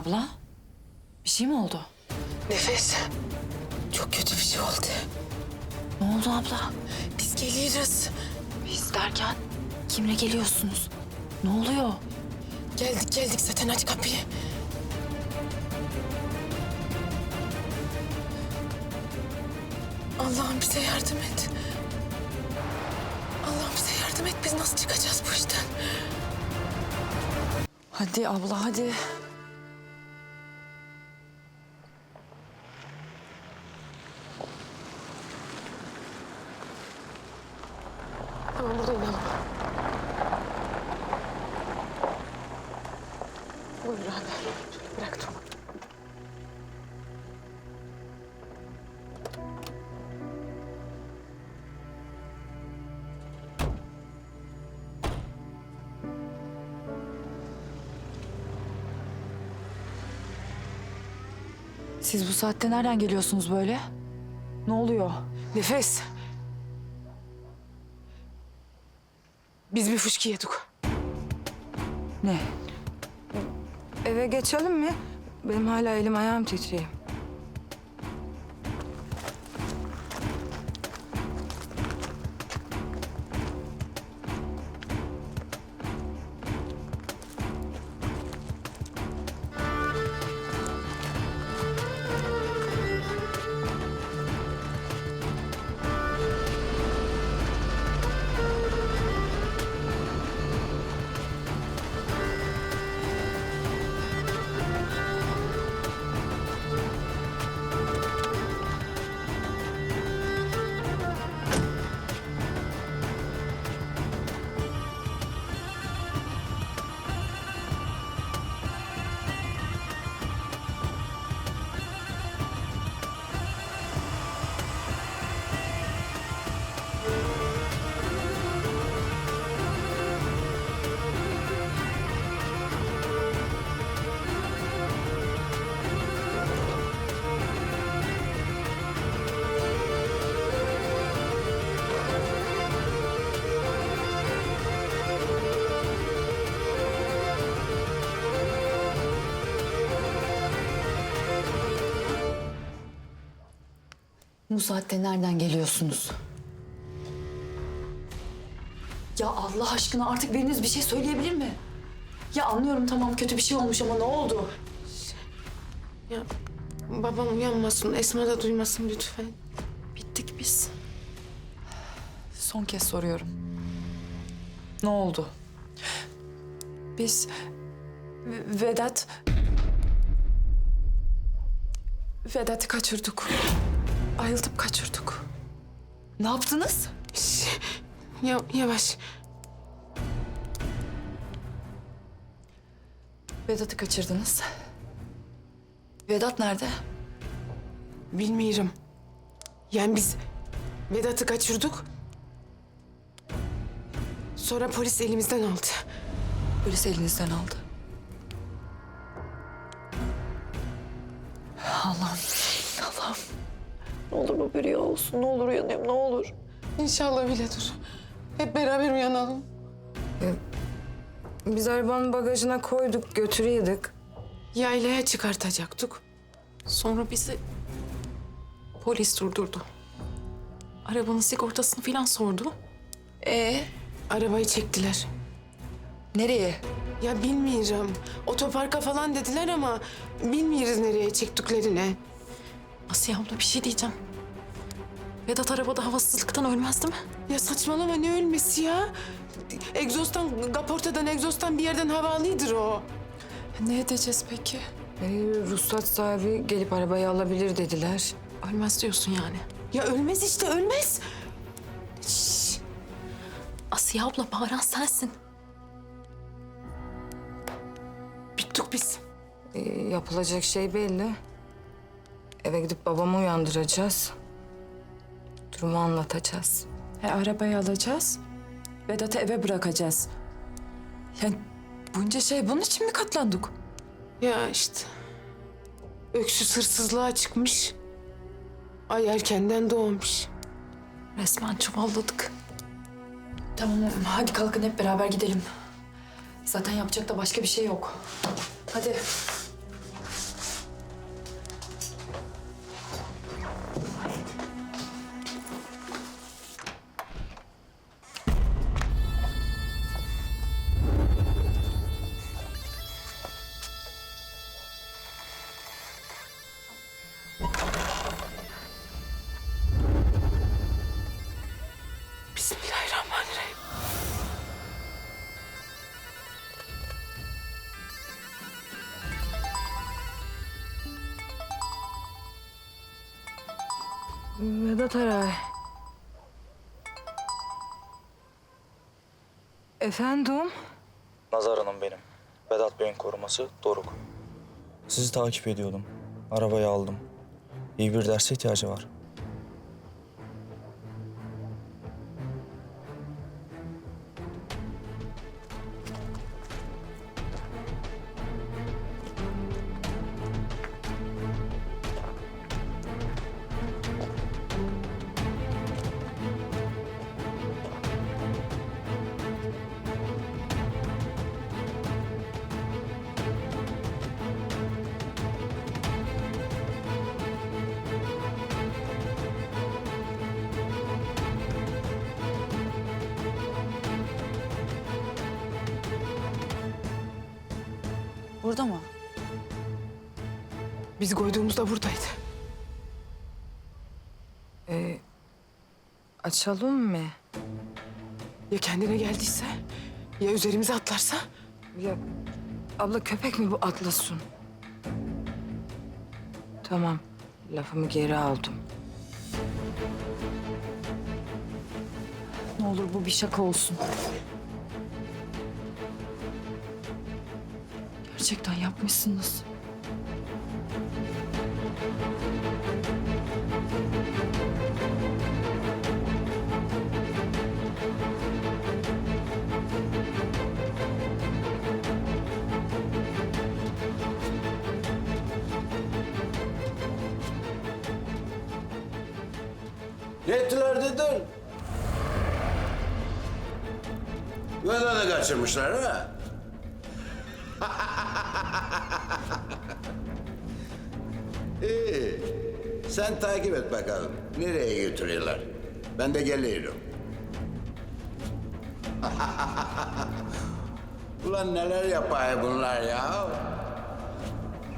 Abla, bir şey mi oldu? Nefes. Çok kötü bir şey oldu. Ne oldu abla? Biz geliyoruz. Biz derken kimle geliyorsunuz? Ne oluyor? Geldik geldik zaten aç kapıyı. Allah'ım bize yardım et. Allah'ım bize yardım et. Biz nasıl çıkacağız bu işten? Hadi abla hadi. Buyur abi. Bıraktım. Siz bu saatte nereden geliyorsunuz böyle? Ne oluyor? Nefes. Biz bir fışkı yedik. Ne? Eve geçelim mi? Benim hala elim ayağım titriyor. Bu saatte nereden geliyorsunuz? Ya Allah aşkına artık biriniz bir şey söyleyebilir mi? Ya anlıyorum tamam kötü bir şey olmuş ama ne oldu? Ya babam uyanmasın, Esma da duymasın lütfen. Bittik biz. Son kez soruyorum. Ne oldu? Biz Vedat Vedat'ı kaçırdık. Ayıltıp kaçırdık. Ne yaptınız? Şş, ya, yavaş. Vedat'ı kaçırdınız. Vedat nerede? Bilmiyorum. Yani biz Vedat'ı kaçırdık. Sonra polis elimizden aldı. Polis elinizden aldı. Olur bu bir rüya olsun. Ne olur uyanayım, ne olur. İnşallah bile dur. Hep beraber uyanalım. Biz arabanın bagajına koyduk, götürüyorduk. Yaylaya çıkartacaktık. Sonra bizi polis durdurdu. Arabanın sigortasını falan sordu. Ee, Arabayı çektiler. nereye? Ya bilmiyorum. Otoparka falan dediler ama bilmiyoruz nereye çektiklerini. Asiye abla bir şey diyeceğim. Vedat arabada havasızlıktan ölmez değil mi? Ya saçmalama ne ölmesi ya? Egzozdan, kaportadan, egzozdan bir yerden hava alıyordur o. Ne edeceğiz peki? Ee, ruhsat sahibi gelip arabayı alabilir dediler. Ölmez diyorsun yani. Ya ölmez işte ölmez. Şşş. Asiye abla bağıran sensin. Bittik biz. Ee, yapılacak şey belli. Eve gidip babamı uyandıracağız. Durumu anlatacağız. He, arabayı alacağız. Vedat'ı eve bırakacağız. Yani bunca şey bunun için mi katlandık? Ya işte. Öksüz hırsızlığa çıkmış. Ay erkenden doğmuş. Resmen çuvalladık. Tamam hadi kalkın hep beraber gidelim. Zaten yapacak da başka bir şey yok. Hadi. Vedat Aray. Efendim? Nazar Hanım benim. Vedat Bey'in koruması Doruk. Sizi takip ediyordum. Arabayı aldım. İyi bir derse ihtiyacı var. Burada mı? Biz koyduğumuzda buradaydı. Ee, açalım mı? Ya kendine geldiyse? Ya üzerimize atlarsa? Ya abla köpek mi bu atlasın? Tamam. Lafımı geri aldım. Ne olur bu bir şaka olsun. Gerçekten yapmışsınız. Ne ettiler dedin? Vedat'ı kaçırmışlar ha? İyi. Sen takip et bakalım. Nereye götürüyorlar? Ben de geliyorum. Ulan neler yapıyor bunlar ya?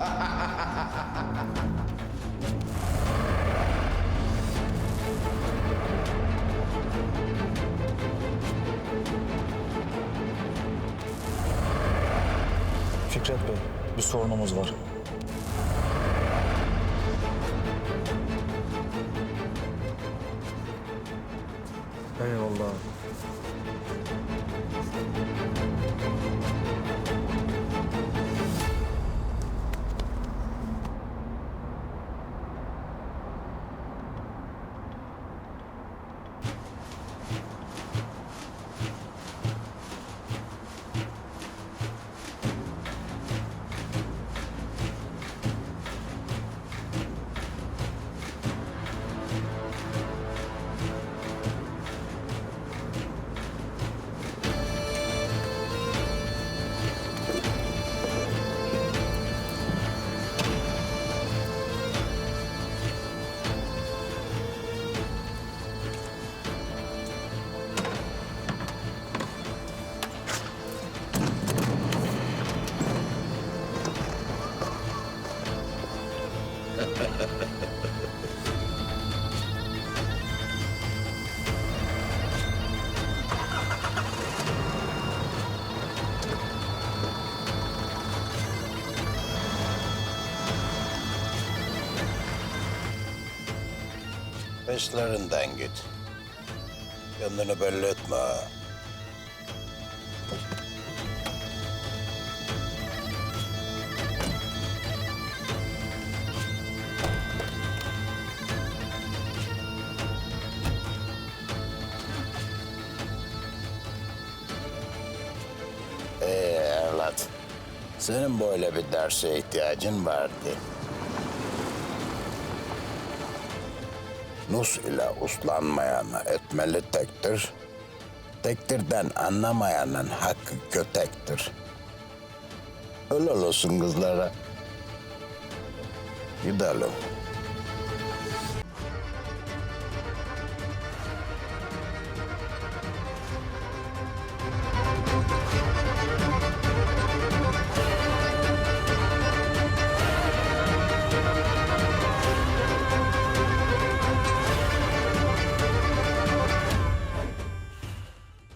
Fikret Bey, bir sorunumuz var. Eyvallah. Peşlerinden git. Kendini belli etme ha. Ee senin böyle bir derse ihtiyacın vardı. Nus ile uslanmayana etmeli tektir. Tektirden anlamayanın hakkı kötektir. Helal olsun kızlara. Gidelim.